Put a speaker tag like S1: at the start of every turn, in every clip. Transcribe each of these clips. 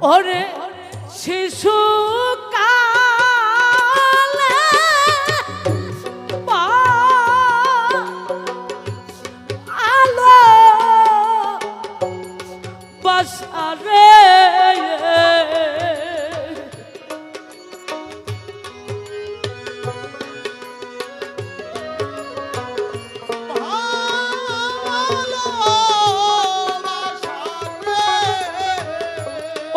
S1: 어레 세수가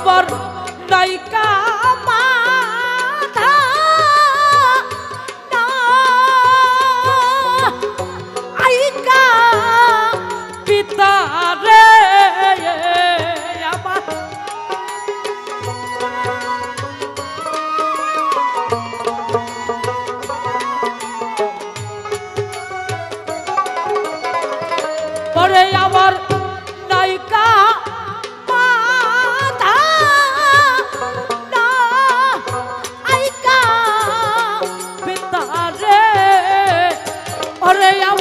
S1: সবার নাই i don't Hallelujah.